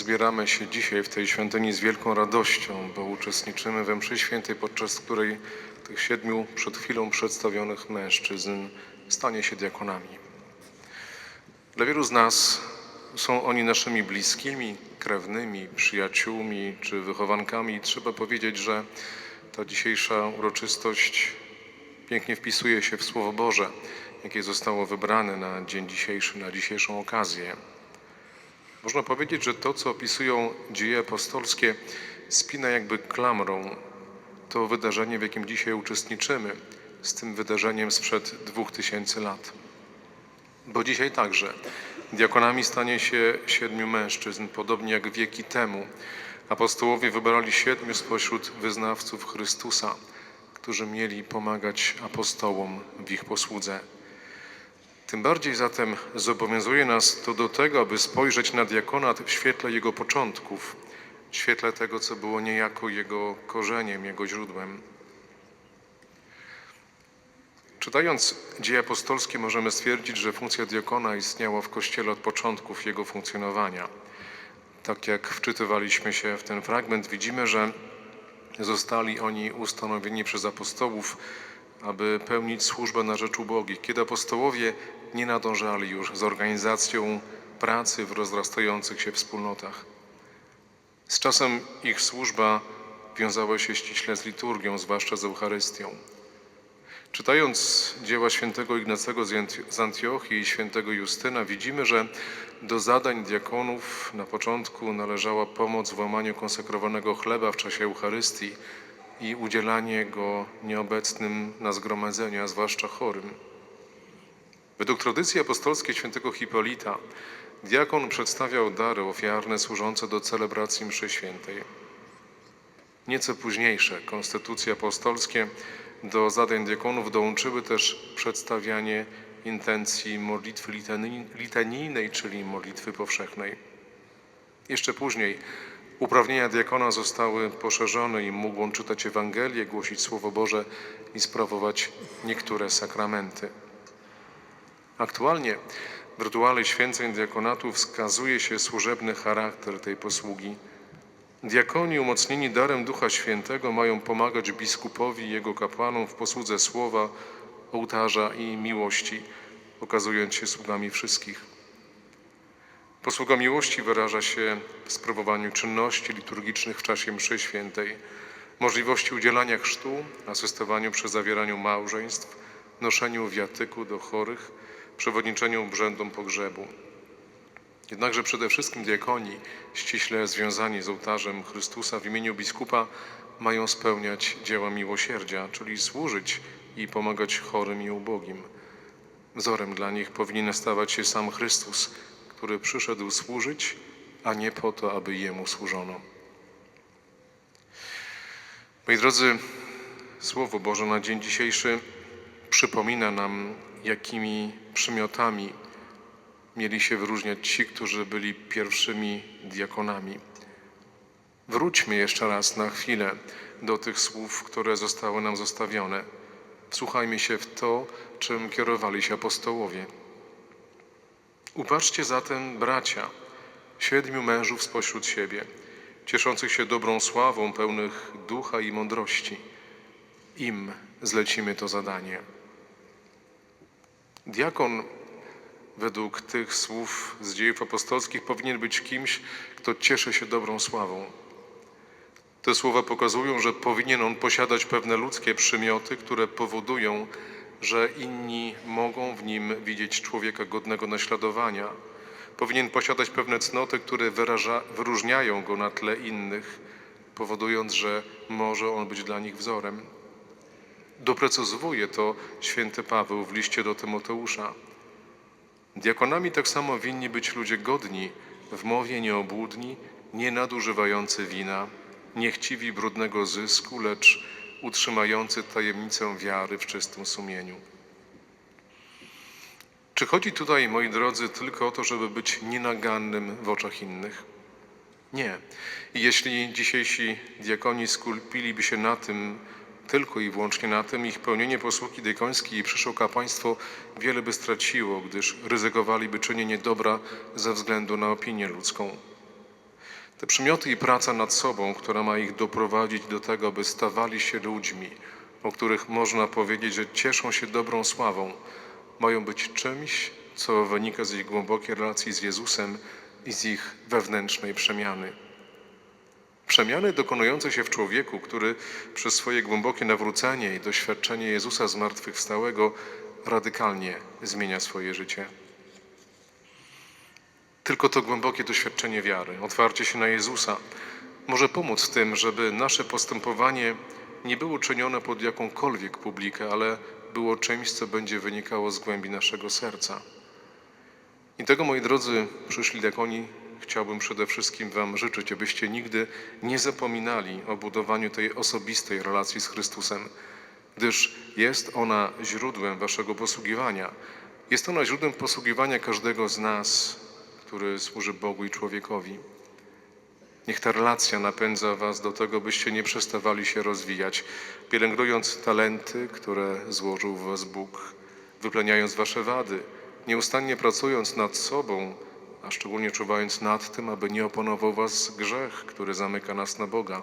Zbieramy się dzisiaj w tej świątyni z wielką radością, bo uczestniczymy we mszy świętej, podczas której tych siedmiu przed chwilą przedstawionych mężczyzn stanie się diakonami. Dla wielu z nas są oni naszymi bliskimi, krewnymi, przyjaciółmi czy wychowankami. I trzeba powiedzieć, że ta dzisiejsza uroczystość pięknie wpisuje się w Słowo Boże, jakie zostało wybrane na dzień dzisiejszy, na dzisiejszą okazję. Można powiedzieć, że to, co opisują dzieje apostolskie, spina jakby klamrą to wydarzenie, w jakim dzisiaj uczestniczymy, z tym wydarzeniem sprzed dwóch tysięcy lat. Bo dzisiaj także diakonami stanie się siedmiu mężczyzn, podobnie jak wieki temu. Apostołowie wybrali siedmiu spośród wyznawców Chrystusa, którzy mieli pomagać apostołom w ich posłudze. Tym bardziej zatem zobowiązuje nas to do tego, aby spojrzeć na diakonat w świetle jego początków, w świetle tego, co było niejako jego korzeniem, jego źródłem. Czytając dzieje apostolskie możemy stwierdzić, że funkcja diakona istniała w Kościele od początków jego funkcjonowania. Tak jak wczytywaliśmy się w ten fragment, widzimy, że zostali oni ustanowieni przez apostołów, aby pełnić służbę na rzecz ubogich, kiedy apostołowie nie nadążali już z organizacją pracy w rozrastających się wspólnotach. Z czasem ich służba wiązała się ściśle z liturgią, zwłaszcza z Eucharystią. Czytając dzieła świętego Ignacego z Anti- z Antiochii i świętego Justyna, widzimy, że do zadań diakonów na początku należała pomoc w łamaniu konsekrowanego chleba w czasie Eucharystii i udzielanie go nieobecnym na zgromadzeniu, a zwłaszcza chorym. Według tradycji apostolskiej świętego Hipolita diakon przedstawiał dary ofiarne służące do celebracji mszy świętej. Nieco późniejsze konstytucje apostolskie do zadań diakonów dołączyły też przedstawianie intencji modlitwy litani- litanijnej, czyli modlitwy powszechnej. Jeszcze później uprawnienia diakona zostały poszerzone i mógł on czytać Ewangelię, głosić Słowo Boże i sprawować niektóre sakramenty. Aktualnie w rytuale święceń diakonatu wskazuje się służebny charakter tej posługi. Diakoni umocnieni darem Ducha Świętego mają pomagać biskupowi i jego kapłanom w posłudze słowa, ołtarza i miłości, okazując się sługami wszystkich. Posługa miłości wyraża się w sprawowaniu czynności liturgicznych w czasie mszy świętej, możliwości udzielania chrztu, asystowaniu przy zawieraniu małżeństw, noszeniu wiatyku do chorych, przewodniczeniu obrzędom pogrzebu. Jednakże przede wszystkim diakoni, ściśle związani z ołtarzem Chrystusa w imieniu biskupa, mają spełniać dzieła miłosierdzia, czyli służyć i pomagać chorym i ubogim. Wzorem dla nich powinien stawać się sam Chrystus, który przyszedł służyć, a nie po to, aby Jemu służono. Moi drodzy, Słowo Boże na dzień dzisiejszy przypomina nam, jakimi przymiotami mieli się wyróżniać ci, którzy byli pierwszymi diakonami. Wróćmy jeszcze raz na chwilę do tych słów, które zostały nam zostawione. Wsłuchajmy się w to, czym kierowali się apostołowie. Upatrzcie zatem, bracia, siedmiu mężów spośród siebie, cieszących się dobrą sławą, pełnych ducha i mądrości. Im zlecimy to zadanie. Diakon według tych słów z dziejów apostolskich powinien być kimś, kto cieszy się dobrą sławą. Te słowa pokazują, że powinien on posiadać pewne ludzkie przymioty, które powodują, że inni mogą w nim widzieć człowieka godnego naśladowania. Powinien posiadać pewne cnoty, które wyraża, wyróżniają go na tle innych, powodując, że może on być dla nich wzorem. Doprecyzowuje to święty Paweł w liście do Tymoteusza. Diakonami tak samo winni być ludzie godni, w mowie nieobłudni, nie nadużywający wina, niechciwi brudnego zysku, lecz utrzymający tajemnicę wiary w czystym sumieniu. Czy chodzi tutaj, moi drodzy, tylko o to, żeby być nienagannym w oczach innych? Nie. I jeśli dzisiejsi diakoni skupiliby się na tym, tylko i wyłącznie na tym, ich pełnienie posługi diakońskiej i przyszłe kapłaństwo wiele by straciło, gdyż ryzykowaliby czynienie dobra ze względu na opinię ludzką. Te przymioty i praca nad sobą, która ma ich doprowadzić do tego, by stawali się ludźmi, o których można powiedzieć, że cieszą się dobrą sławą, mają być czymś, co wynika z ich głębokiej relacji z Jezusem i z ich wewnętrznej przemiany. Przemiany dokonujące się w człowieku, który przez swoje głębokie nawrócenie i doświadczenie Jezusa zmartwychwstałego radykalnie zmienia swoje życie. Tylko to głębokie doświadczenie wiary, otwarcie się na Jezusa może pomóc w tym, żeby nasze postępowanie nie było czynione pod jakąkolwiek publikę, ale było czymś, co będzie wynikało z głębi naszego serca. I tego, moi drodzy przyszli diakoni, chciałbym przede wszystkim Wam życzyć, abyście nigdy nie zapominali o budowaniu tej osobistej relacji z Chrystusem, gdyż jest ona źródłem Waszego posługiwania. Jest ona źródłem posługiwania każdego z nas, który służy Bogu i człowiekowi. Niech ta relacja napędza Was do tego, byście nie przestawali się rozwijać, pielęgnując talenty, które złożył w Was Bóg, wypleniając Wasze wady, nieustannie pracując nad sobą, a szczególnie czuwając nad tym, aby nie oponował Was grzech, który zamyka nas na Boga.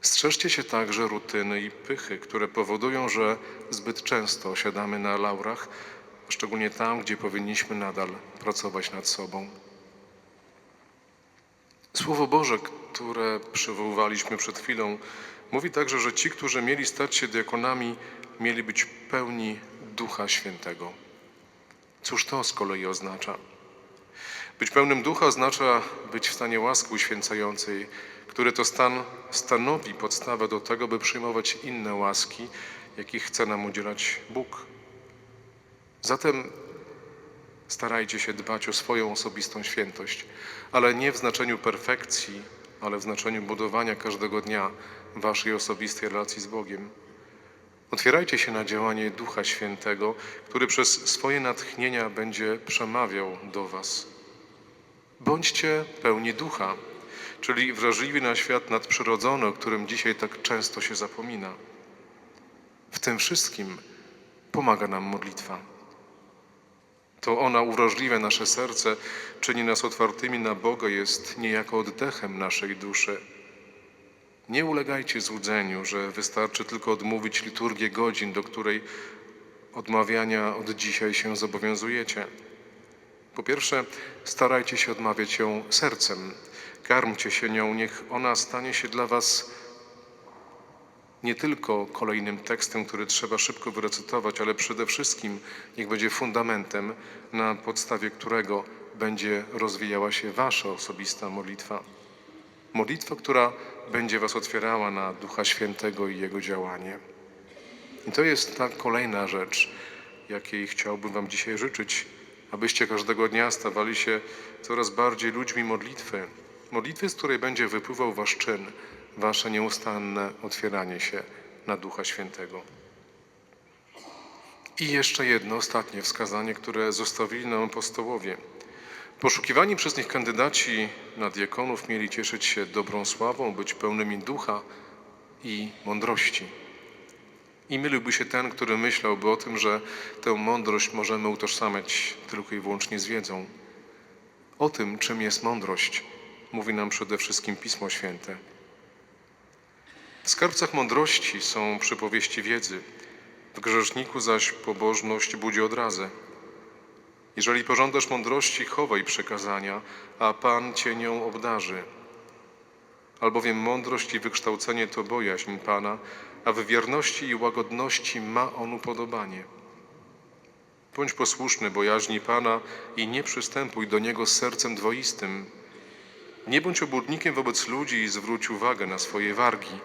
Strzeżcie się także rutyny i pychy, które powodują, że zbyt często osiadamy na laurach, szczególnie tam, gdzie powinniśmy nadal pracować nad sobą. Słowo Boże, które przywoływaliśmy przed chwilą, mówi także, że ci, którzy mieli stać się diakonami, mieli być pełni Ducha Świętego. Cóż to z kolei oznacza? Być pełnym ducha oznacza być w stanie łaski uświęcającej, który to stan stanowi podstawę do tego, by przyjmować inne łaski, jakich chce nam udzielać Bóg. Zatem starajcie się dbać o swoją osobistą świętość, ale nie w znaczeniu perfekcji, ale w znaczeniu budowania każdego dnia waszej osobistej relacji z Bogiem. Otwierajcie się na działanie Ducha Świętego, który przez swoje natchnienia będzie przemawiał do Was. Bądźcie pełni ducha, czyli wrażliwi na świat nadprzyrodzony, o którym dzisiaj tak często się zapomina. W tym wszystkim pomaga nam modlitwa. To ona uwrażliwia nasze serce, czyni nas otwartymi na Boga, jest niejako oddechem naszej duszy. Nie ulegajcie złudzeniu, że wystarczy tylko odmówić liturgię godzin, do której odmawiania od dzisiaj się zobowiązujecie. Po pierwsze, starajcie się odmawiać ją sercem. Karmcie się nią, niech ona stanie się dla Was nie tylko kolejnym tekstem, który trzeba szybko wyrecytować, ale przede wszystkim niech będzie fundamentem, na podstawie którego będzie rozwijała się Wasza osobista modlitwa. Modlitwa, która będzie Was otwierała na Ducha Świętego i Jego działanie. I to jest ta kolejna rzecz, jakiej chciałbym Wam dzisiaj życzyć, abyście każdego dnia stawali się coraz bardziej ludźmi modlitwy. Modlitwy, z której będzie wypływał Wasz czyn, Wasze nieustanne otwieranie się na Ducha Świętego. I jeszcze jedno, ostatnie wskazanie, które zostawili nam apostołowie. Poszukiwani przez nich kandydaci na diakonów mieli cieszyć się dobrą sławą, być pełnymi ducha i mądrości. I myliłby się ten, który myślałby o tym, że tę mądrość możemy utożsamiać tylko i wyłącznie z wiedzą. O tym, czym jest mądrość, mówi nam przede wszystkim Pismo Święte. W skarbcach mądrości są przypowieści wiedzy, w grzeszniku zaś pobożność budzi odrazę. Jeżeli pożądasz mądrości, chowaj przekazania, a Pan cię nią obdarzy. Albowiem mądrość i wykształcenie to bojaźń Pana, a w wierności i łagodności ma On upodobanie. Bądź posłuszny bojaźni Pana i nie przystępuj do Niego sercem dwoistym. Nie bądź obłudnikiem wobec ludzi i zwróć uwagę na swoje wargi.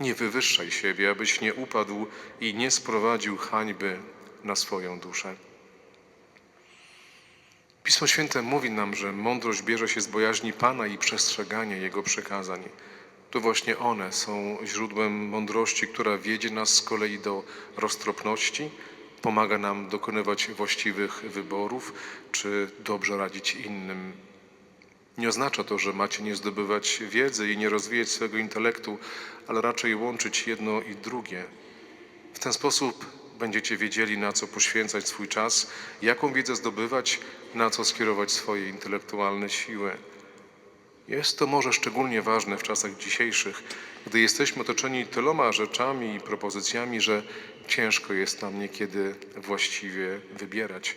Nie wywyższaj siebie, abyś nie upadł i nie sprowadził hańby na swoją duszę. Pismo Święte mówi nam, że mądrość bierze się z bojaźni Pana i przestrzegania Jego przykazań. To właśnie one są źródłem mądrości, która wiedzie nas z kolei do roztropności, pomaga nam dokonywać właściwych wyborów czy dobrze radzić innym. Nie oznacza to, że macie nie zdobywać wiedzy i nie rozwijać swojego intelektu, ale raczej łączyć jedno i drugie. W ten sposób będziecie wiedzieli, na co poświęcać swój czas, jaką wiedzę zdobywać, na co skierować swoje intelektualne siły. Jest to może szczególnie ważne w czasach dzisiejszych, gdy jesteśmy otoczeni tyloma rzeczami i propozycjami, że ciężko jest nam niekiedy właściwie wybierać.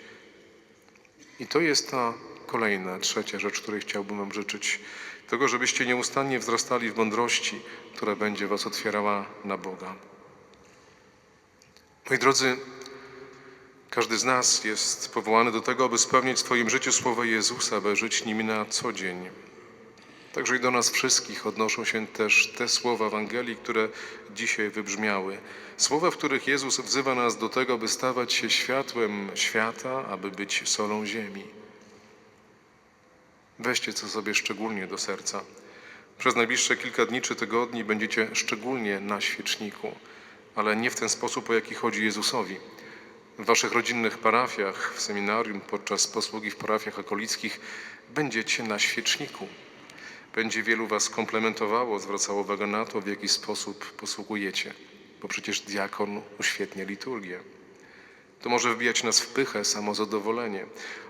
I to jest ta kolejna, trzecia rzecz, której chciałbym Wam życzyć. Tego, żebyście nieustannie wzrastali w mądrości, która będzie Was otwierała na Boga. Moi drodzy, każdy z nas jest powołany do tego, aby spełnić w swoim życiu słowa Jezusa, aby żyć nimi na co dzień. Także i do nas wszystkich odnoszą się też te słowa Ewangelii, które dzisiaj wybrzmiały. Słowa, w których Jezus wzywa nas do tego, by stawać się światłem świata, aby być solą ziemi. Weźcie to sobie szczególnie do serca. Przez najbliższe kilka dni czy tygodni będziecie szczególnie na świeczniku, ale nie w ten sposób, o jaki chodzi Jezusowi. W waszych rodzinnych parafiach, w seminarium, podczas posługi w parafiach akolickich będziecie na świeczniku. Będzie wielu was komplementowało, zwracało uwagę na to, w jaki sposób posługujecie, bo przecież diakon uświetnia liturgię. To może wbijać nas w pychę, samozadowolenie.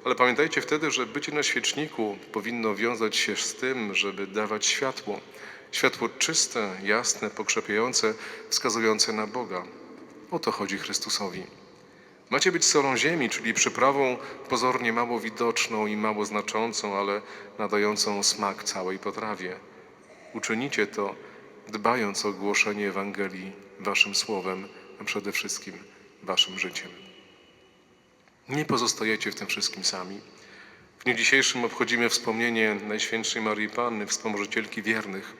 Ale pamiętajcie wtedy, że bycie na świeczniku powinno wiązać się z tym, żeby dawać światło. Światło czyste, jasne, pokrzepiające, wskazujące na Boga. O to chodzi Chrystusowi. Macie być solą ziemi, czyli przyprawą pozornie mało widoczną i mało znaczącą, ale nadającą smak całej potrawie. Uczynicie to, dbając o głoszenie Ewangelii waszym słowem, a przede wszystkim waszym życiem. Nie pozostajecie w tym wszystkim sami. W dniu dzisiejszym obchodzimy wspomnienie Najświętszej Marii Panny, wspomożycielki wiernych.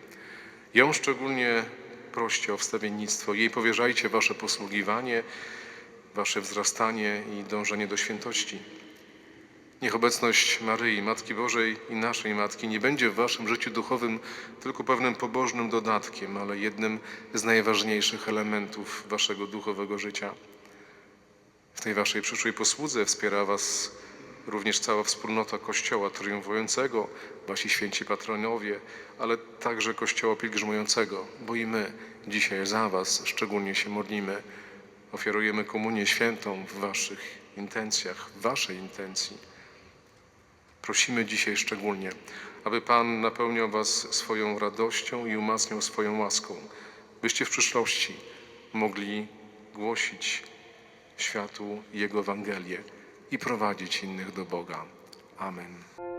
Ją szczególnie proście o wstawiennictwo. Jej powierzajcie wasze posługiwanie, wasze wzrastanie i dążenie do świętości. Niech obecność Maryi, Matki Bożej i naszej Matki nie będzie w waszym życiu duchowym tylko pewnym pobożnym dodatkiem, ale jednym z najważniejszych elementów waszego duchowego życia. W tej waszej przyszłej posłudze wspiera was również cała wspólnota Kościoła triumfującego, wasi święci patronowie, ale także Kościoła pielgrzymującego, bo i my dzisiaj za was szczególnie się modlimy. Ofiarujemy komunię świętą w waszych intencjach, w waszej intencji. Prosimy dzisiaj szczególnie, aby Pan napełniał Was swoją radością i umacniał swoją łaską, byście w przyszłości mogli głosić światu Jego Ewangelię i prowadzić innych do Boga. Amen.